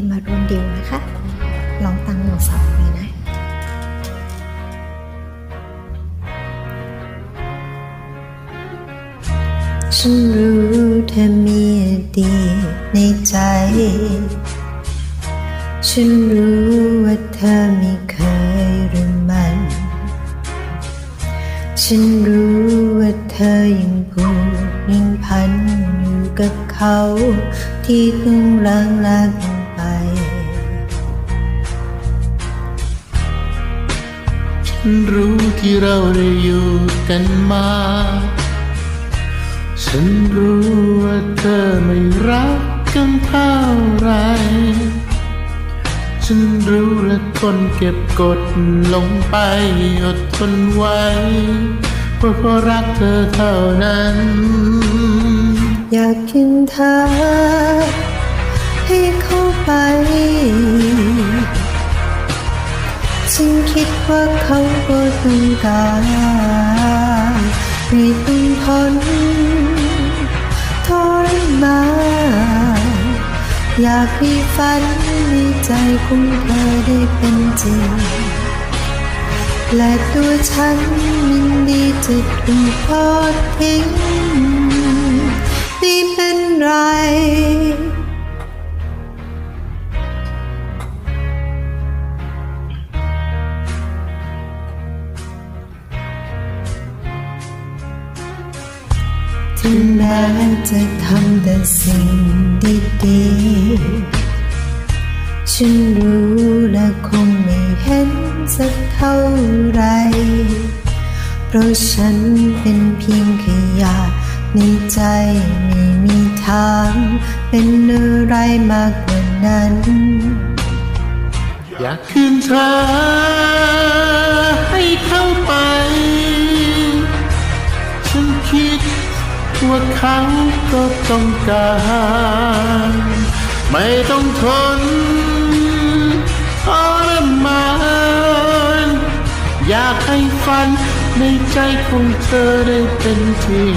ให้มาร่วมดิวนะคะ ลองตั้งหนึ่งสองเลยนะฉันรู้เธอมีอดีในใจ ฉันรู้ว่าเธอไม่เคยรู้มัน ฉันรู้ว่าเธอยังผูกยังพันอยู่กับเขาที่ต้องล้างลาก รู้ที่เราได้อยู่กันมา ฉันรู้ว่าเธอไม่รักกันเท่าไร ฉันรู้และทนเก็บกดลงไปอดทนไว้เพราะเพราะรักเธอเท่านั้น อยากกินเธอให้เข้าไป ฉันคิดว่าเขาก็ต้องการไม่ต้องทนทรมานอยากให้ฝันในใจของเธอได้เป็นจริง และตัวฉันยินดีจะถูกทอดทิ้งไม่เป็นไร ถึงแม้จะทำแต่สิ่งดีๆ ฉันรู้และคงไม่เห็นสักเท่าไร เพราะฉันเป็นเพียงขยะในใจไม่มีทางเป็นอะไรมากกว่านั้น อยากคืนเธอให้เข้าไป ว่าเขาก็ต้องการ ไม่ต้องทนทรมานอยากให้ฝันในใจของเธอได้เป็นจริง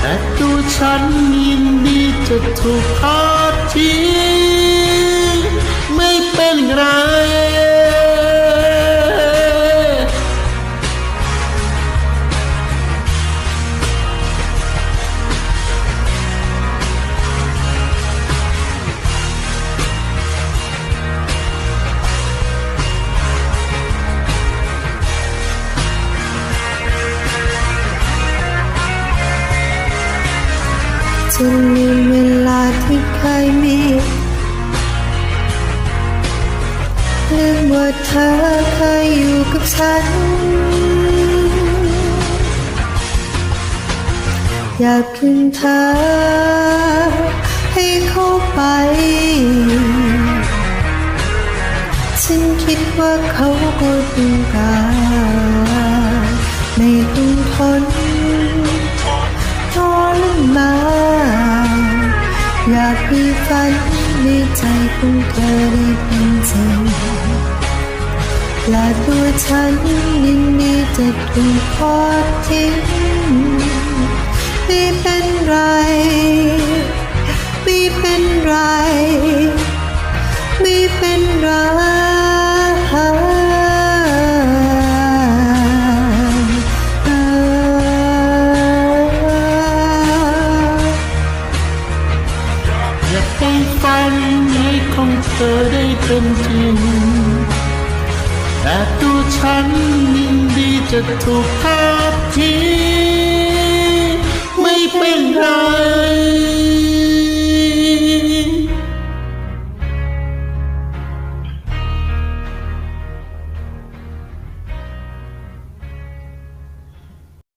แต่ตัวฉันยินดีจะถูกทอดทิ้งไม่เป็นไร จนลืมเวลาที่เคยมีลืมว่าเธอเคยอยู่กับฉัน อยากคืนเธอให้เข้าไป ฉันคิดว่าเขาก็ต้องการไม่ต้องทน ใจของเธอได้เป็นจริงและตัวฉันยินดีจะถูกทอดทิ้งไม่เป็นไร ไม่เป็นไร ให้ฝันนี้ของเธอได้เป็นจริง แต่ตัวฉันยินดีจะถูกทอดทิ้งไม่เป็นไร